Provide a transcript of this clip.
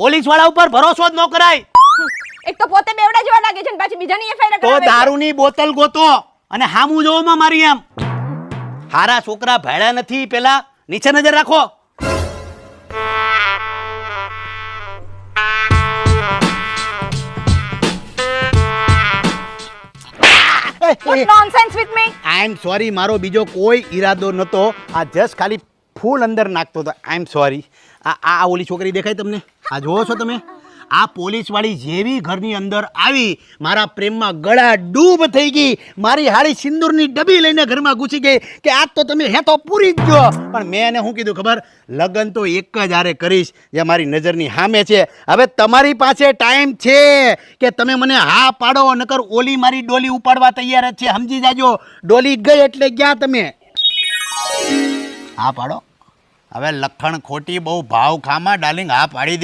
પોલીસવાળા ઉપર ભરોસો જ ન કરાય. એક તો પોતે બેવડા જેવા લાગે છે ને પાછી બીજાની એફઆઈઆર તો દારૂની બોતલ ગોતો અને હામું જોવામાં મારી એમ. હારા છોકરા ભેળા નથી પેલા નીચે નજર રાખો. Nonsense with me I am sorry મારો બીજો કોઈ ઈરાદો નહોતો આ જસ્ટ ખાલી ફૂલ અંદર નાખતો હતો. આઈ એમ સોરી આ આ આ ઓલી છોકરી દેખાય તમને? આ જોવો છો તમે? આ પોલીસવાળી જેવી ઘરની અંદર આવી મારા પ્રેમમાં ગળા ડૂબ થઈ ગઈ. મારી હાળી સિંદૂરની ડબી લઈને ઘરમાં ઘૂસી ગઈ કે આજ તો તમે હે તો પૂરી જ પણ મેં એને શું કીધું ખબર? લગ્ન તો એક જ આરે કરીશ, જે મારી નજરની સામે છે. હવે તમારી પાસે ટાઈમ છે કે તમે મને હા પાડો, નકર ઓલી મારી ડોલી ઉપાડવા તૈયાર જ છે. સમજી જાજો. ડોલી ગઈ એટલે ગયા તમે? હા પાડો. હવે લખણ ખોટી બહુ ભાવ ખામાં ડાર્લિંગ, હા પાડી દે.